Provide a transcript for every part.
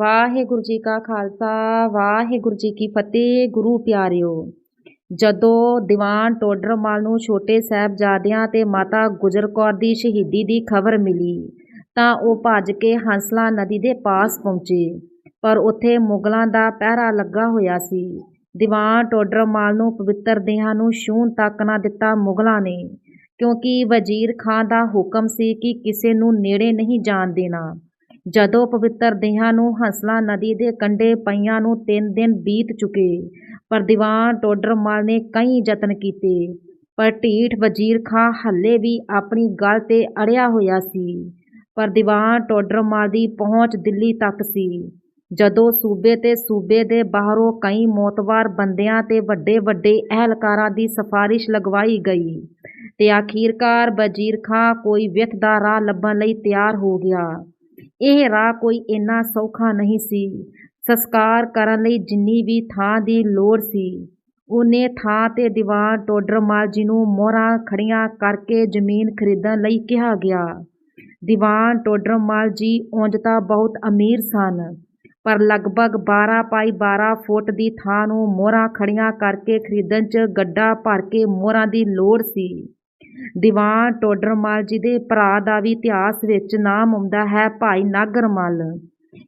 ਵਾਹਿਗੁਰੂ ਜੀ ਕਾ ਖਾਲਸਾ, ਵਾਹਿਗੁਰੂ ਜੀ ਕੀ ਫਤਿਹ, ਗੁਰੂ ਪਿਆਰਿਓ। ਜਦੋਂ ਦੀਵਾਨ ਟੋਡਰਮਲ ਨੂੰ ਛੋਟੇ ਸਾਹਿਬਜ਼ਾਦਿਆਂ ਤੇ ਮਾਤਾ ਗੁਜਰ ਕੌਰ ਦੀ ਸ਼ਹੀਦੀ ਦੀ ਖਬਰ ਮਿਲੀ, ਤਾਂ ਉਹ ਭੱਜ ਕੇ ਹੰਸਲਾ ਨਦੀ ਦੇ ਪਾਸ ਪਹੁੰਚੇ। ਪਰ ਉੱਥੇ ਮੁਗਲਾਂ ਦਾ ਪਹਿਰਾ ਲੱਗਾ ਹੋਇਆ ਸੀ। ਦੀਵਾਨ ਟੋਡਰਮਲ ਨੂੰ ਪਵਿੱਤਰ ਦੇਹਾਂ ਨੂੰ ਛੂਹਣ ਤੱਕ ਨਾ ਦਿੱਤਾ ਮੁਗਲਾਂ ਨੇ, ਕਿਉਂਕਿ ਵਜ਼ੀਰ ਖਾਂ ਦਾ ਹੁਕਮ ਸੀ ਕਿ ਕਿਸੇ ਨੂੰ ਨੇੜੇ ਨਹੀਂ ਜਾਣ ਦੇਣਾ। ਜਦੋਂ ਪਵਿੱਤਰ ਦੇਹਾਂ ਨੂੰ ਹੰਸਲਾ ਨਦੀ ਦੇ ਕੰਢੇ ਪਈਆਂ ਨੂੰ ਤਿੰਨ ਦਿਨ ਬੀਤ ਚੁੱਕੇ, ਪਰ ਦੀਵਾਨ ਟੋਡਰਮਲ ਨੇ ਕਈ ਯਤਨ ਕੀਤੇ, ਪਰ ਢੀਠ ਵਜ਼ੀਰ ਖਾਂ ਹੱਲੇ ਵੀ ਆਪਣੀ ਗੱਲ ਤੇ ਅੜਿਆ ਹੋਇਆ ਸੀ। ਪਰ ਦੀਵਾਨ ਟੋਡਰਮਲ ਦੀ ਪਹੁੰਚ ਦਿੱਲੀ ਤੱਕ ਸੀ। ਜਦੋਂ ਸੂਬੇ ਤੇ ਸੂਬੇ ਦੇ ਬਾਹਰੋਂ ਕਈ ਮੋਤਵਾਰ ਬੰਦਿਆਂ ਤੇ ਵੱਡੇ ਵੱਡੇ ਅਹਿਲਕਾਰਾਂ ਦੀ ਸਿਫਾਰਿਸ਼ ਲਗਵਾਈ ਗਈ ਤੇ ਆਖੀਰਕਾਰ ਵਜ਼ੀਰ ਖਾਂ ਕੋਈ ਵਿੱਥ ਦਾ ਰਾਹ ਲੱਭਣ ਲਈ ਤਿਆਰ ਹੋ ਗਿਆ। ਇਹ ਰਾਹ ਕੋਈ ਇੰਨਾ ਸੌਖਾ ਨਹੀਂ ਸੀ। ਸੰਸਕਾਰ ਕਰਨ ਲਈ ਜਿੰਨੀ ਵੀ ਥਾਂ ਦੀ ਲੋੜ ਸੀ, ਉਹਨੇ ਥਾਂ ਤੇ ਦੀਵਾਨ ਟੋਡਰਮਾਲ ਜੀ ਨੂੰ ਮੋਹਰਾਂ ਖੜੀਆਂ ਕਰਕੇ ਜ਼ਮੀਨ ਖਰੀਦਣ ਲਈ ਕਿਹਾ ਗਿਆ। ਦੀਵਾਨ ਟੋਡਰਮਾਲ ਜੀ ਉਂਝ ਤਾਂ ਬਹੁਤ ਅਮੀਰ ਸਨ, ਪਰ ਲਗਭਗ 12 ਪਾਈ 12 ਫੁੱਟ ਦੀ ਥਾਂ ਨੂੰ ਮੋਹਰਾਂ ਖੜੀਆਂ ਕਰਕੇ ਖਰੀਦਣ 'ਚ ਗੱਡਾ ਭਰ ਕੇ ਮੋਹਰਾਂ ਦੀ ਲੋੜ ਸੀ। ਦੀਵਾਨ ਟੋਡਰਮਲ ਜਿਹਦੇ ਭਰਾ ਦਾ ਵੀ ਇਤਿਹਾਸ ਵਿੱਚ ਨਾਮ ਆਉਂਦਾ ਹੈ ਭਾਈ ਨਾਗਰਮਲ।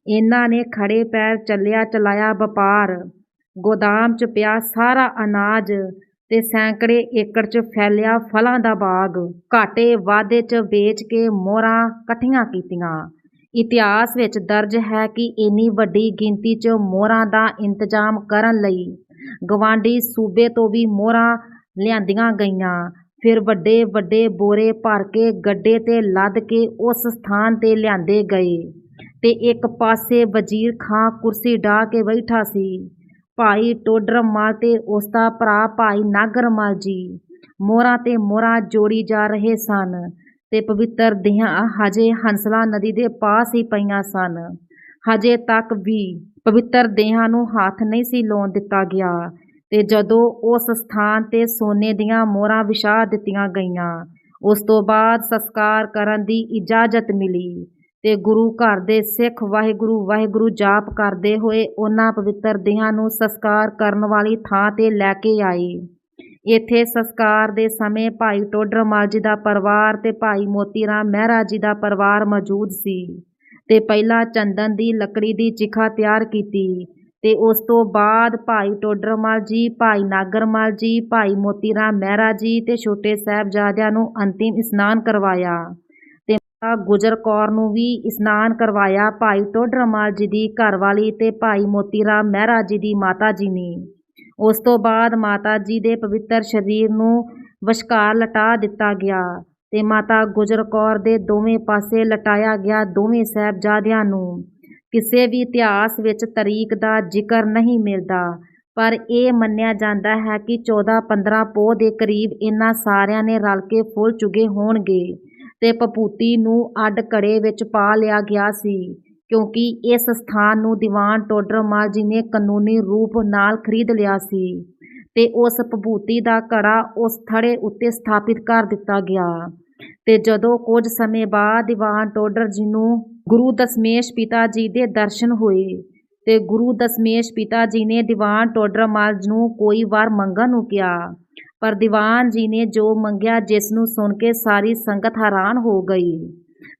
ਇਹਨਾਂ ਨੇ ਖੜੇ ਪੈਰ ਚੱਲਿਆ, ਚਲਾਇਆ ਵਪਾਰ। ਗੋਦਾਮ 'ਚ ਪਿਆ ਸਾਰਾ ਅਨਾਜ ਤੇ ਸੈਂਕੜੇ ਏਕੜ 'ਚ ਫੈਲਿਆ ਫਲਾਂ ਦਾ ਬਾਗ। ਘਾਟੇ ਵਾਧੇ 'ਚ ਵੇਚ ਕੇ ਮੋਹਰਾਂ ਇਕੱਠੀਆਂ ਕੀਤੀਆਂ। ਇਤਿਹਾਸ ਵਿੱਚ ਦਰਜ ਹੈ ਕਿ ਇੰਨੀ ਵੱਡੀ ਗਿਣਤੀ 'ਚ ਮੋਹਰਾਂ ਦਾ ਇੰਤਜ਼ਾਮ ਕਰਨ ਲਈ ਗਵਾਂਢੀ ਸੂਬੇ ਤੋਂ ਵੀ ਮੋਹਰਾਂ ਲਿਆਂਦੀਆਂ ਗਈਆਂ। ਫਿਰ ਵੱਡੇ ਵੱਡੇ ਬੋਰੇ ਭਰ ਕੇ ਗੱਡੇ ਤੇ ਲੱਦ ਕੇ ਉਸ ਸਥਾਨ ਤੇ ਲਿਆਂਦੇ ਗਏ ਤੇ ਇੱਕ ਪਾਸੇ ਵਜ਼ੀਰ ਖਾਂ ਕੁਰਸੀ ਢਾ ਕੇ ਬੈਠਾ ਸੀ। ਭਾਈ ਟੋਡਰਮਲ ਤੇ ਉਸ ਦਾ ਭਰਾ ਭਾਈ ਨਾਗਰਮਲ ਜੀ ਮੋਹਰਾਂ ਤੇ ਮੋਹਰਾਂ ਜੋੜੀ ਜਾ ਰਹੇ ਸਨ ਤੇ ਪਵਿੱਤਰ ਦੇਹਾਂ ਹਜੇ ਹੰਸਲਾ ਨਦੀ ਦੇ ਪਾਸ ਹੀ ਪਈਆਂ ਸਨ। ਹਜੇ ਤੱਕ ਵੀ ਪਵਿੱਤਰ ਦੇਹਾਂ ਨੂੰ ਹੱਥ ਨਹੀਂ ਸੀ ਲਾਉਣ ਦਿੱਤਾ ਗਿਆ। ਤੇ ਜਦੋਂ ਉਸ ਸਥਾਨ ਤੇ ਸੋਨੇ ਦੀਆਂ ਮੋਹਰਾਂ ਵਿਛਾ ਦਿੱਤੀਆਂ ਗਈਆਂ, ਉਸ ਤੋਂ ਬਾਅਦ ਸੰਸਕਾਰ ਕਰਨ ਦੀ ਇਜਾਜ਼ਤ ਮਿਲੀ ਤੇ ਗੁਰੂ ਘਰ ਦੇ ਸਿੱਖ ਵਾਹਿਗੁਰੂ ਵਾਹਿਗੁਰੂ ਜਾਪ ਕਰਦੇ ਹੋਏ ਉਹਨਾਂ ਪਵਿੱਤਰ ਦੇਹਾਂ ਨੂੰ ਸੰਸਕਾਰ ਕਰਨ ਵਾਲੀ ਥਾਂ ਤੇ ਲੈ ਕੇ ਆਏ। ਇੱਥੇ ਸੰਸਕਾਰ ਦੇ ਸਮੇਂ ਭਾਈ ਟੋਡਰਮਾਲ ਜੀ ਦਾ ਪਰਿਵਾਰ ਤੇ ਭਾਈ ਮੋਤੀ ਰਾਮ ਮਹਿਰਾ ਜੀ ਦਾ ਪਰਿਵਾਰ ਮੌਜੂਦ ਸੀ ਤੇ ਪਹਿਲਾਂ ਚੰਦਨ ਦੀ ਲੱਕੜੀ ਦੀ ਚਿਖਾ ਤਿਆਰ ਕੀਤੀ ਤੇ ਉਸ ਤੋਂ ਬਾਅਦ ਭਾਈ ਟੋਡਰਮਲ ਜੀ, ਭਾਈ ਨਾਗਰਮਲ ਜੀ, ਭਾਈ ਮੋਤੀ ਰਾਮ ਮਹਿਰਾ ਜੀ ਤੇ ਛੋਟੇ ਸਾਹਿਬਜ਼ਾਦਿਆਂ ਨੂੰ ਅੰਤਿਮ ਇਸ਼ਨਾਨ ਕਰਵਾਇਆ ਤੇ ਮਾਤਾ ਗੁਜਰ ਕੌਰ ਨੂੰ ਵੀ ਇਸ਼ਨਾਨ ਕਰਵਾਇਆ ਭਾਈ ਟੋਡਰਮਲ ਜੀ ਦੀ ਘਰਵਾਲੀ ਤੇ ਭਾਈ ਮੋਤੀ ਰਾਮ ਮਹਿਰਾ ਜੀ ਦੀ ਮਾਤਾ ਜੀ ਨੇ। ਉਸ ਤੋਂ ਬਾਅਦ ਮਾਤਾ ਜੀ ਦੇ ਪਵਿੱਤਰ ਸਰੀਰ ਨੂੰ ਵਿਚਕਾਰ ਲਟਾ ਦਿੱਤਾ ਗਿਆ ਤੇ ਮਾਤਾ ਗੁਜਰ ਕੌਰ ਦੇ ਦੋਵੇਂ ਪਾਸੇ ਲਟਾਇਆ ਗਿਆ ਦੋਵੇਂ ਸਾਹਿਬਜ਼ਾਦਿਆਂ ਨੂੰ। ਕਿਸੇ ਵੀ ਇਤਿਹਾਸ ਵਿੱਚ ਤਰੀਕ ਦਾ ਜ਼ਿਕਰ ਨਹੀਂ ਮਿਲਦਾ। ਪਰ ਇਹ ਮੰਨਿਆ ਜਾਂਦਾ ਹੈ ਕਿ 14-15 ਪੋਹ ਦੇ ਕਰੀਬ ਇਹਨਾਂ ਸਾਰਿਆਂ ਨੇ ਰਲ ਕੇ ਫੁੱਲ ਚੁਗੇ ਹੋਣਗੇ ਤੇ ਪਪੂਤੀ ਨੂੰ ਅੱਡ ਘੜੇ ਵਿੱਚ ਪਾ ਲਿਆ ਗਿਆ ਸੀ, ਕਿਉਂਕਿ ਇਸ ਸਥਾਨ ਨੂੰ ਦੀਵਾਨ ਟੋਡਰਮਾਲ ਜੀ ਨੇ ਕਾਨੂੰਨੀ ਰੂਪ ਨਾਲ ਖਰੀਦ ਲਿਆ ਸੀ ਤੇ ਉਸ ਪਪੂਤੀ ਦਾ ਘੜਾ ਉਸ ਥੜੇ ਉੱਤੇ ਸਥਾਪਿਤ ਕਰ ਦਿੱਤਾ ਗਿਆ। ਤੇ ਜਦੋਂ ਕੁਝ ਸਮੇਂ ਬਾਅਦ ਦੀਵਾਨ ਟੋਡਰ ਜੀ ਨੂੰ ਗੁਰੂ ਦਸਮੇਸ਼ ਪਿਤਾ ਜੀ ਦੇ ਦਰਸ਼ਨ ਹੋਏ ਤੇ ਗੁਰੂ ਦਸਮੇਸ਼ ਪਿਤਾ ਜੀ ਨੇ ਦੀਵਾਨ ਟੋਡਰਮਾਲ ਨੂੰ ਕੋਈ ਵਾਰ ਮੰਗਣ ਨੂੰ ਕਿਹਾ, ਪਰ ਦੀਵਾਨ ਜੀ ਨੇ ਜੋ ਮੰਗਿਆ ਜਿਸ ਨੂੰ ਸੁਣ ਕੇ ਸਾਰੀ ਸੰਗਤ ਹੈਰਾਨ ਹੋ ਗਈ।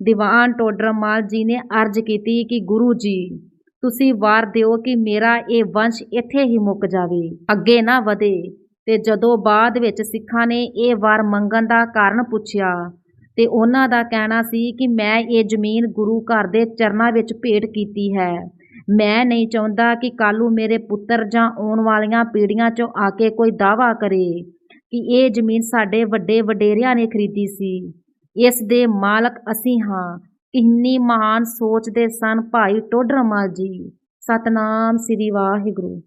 ਦੀਵਾਨ ਟੋਡਰਮਾਲ ਜੀ ਨੇ ਅਰਜ਼ ਕੀਤੀ ਕਿ ਗੁਰੂ ਜੀ, ਤੁਸੀਂ ਵਾਰ ਦਿਓ ਕਿ ਮੇਰਾ ਇਹ ਵੰਸ਼ ਇੱਥੇ ਹੀ ਮੁੱਕ ਜਾਵੇ, ਅੱਗੇ ਨਾ ਵਧੇ। ਤੇ ਜਦੋਂ ਬਾਅਦ ਵਿੱਚ ਸਿੱਖਾਂ ਨੇ ਇਹ ਵਾਰ ਮੰਗਣ ਦਾ ਕਾਰਨ ਪੁੱਛਿਆ ਤੇ ਉਹਨਾਂ ਦਾ ਕਹਿਣਾ ਸੀ ਕਿ ਮੈਂ ਇਹ ਜ਼ਮੀਨ ਗੁਰੂ ਘਰ ਦੇ ਚਰਨਾਂ ਵਿੱਚ ਭੇਟ ਕੀਤੀ ਹੈ। ਮੈਂ ਨਹੀਂ ਚਾਹੁੰਦਾ ਕਿ ਕੱਲ੍ਹ ਮੇਰੇ ਪੁੱਤਰ ਜਾਂ ਆਉਣ ਵਾਲੀਆਂ ਪੀੜ੍ਹੀਆਂ 'ਚੋਂ ਆ ਕੇ ਕੋਈ ਦਾਅਵਾ ਕਰੇ ਕਿ ਇਹ ਜ਼ਮੀਨ ਸਾਡੇ ਵੱਡੇ ਵਡੇਰਿਆਂ ਨੇ ਖਰੀਦੀ ਸੀ। ਇਸ ਦੇ ਮਾਲਕ ਅਸੀਂ ਹਾਂ। ਕਿੰਨੀ ਮਹਾਨ ਸੋਚ ਦੇ ਸਨ ਭਾਈ ਟੋਡਰਮਲ ਜੀ। ਸਤਨਾਮ ਸ੍ਰੀ ਵਾਹਿਗੁਰੂ।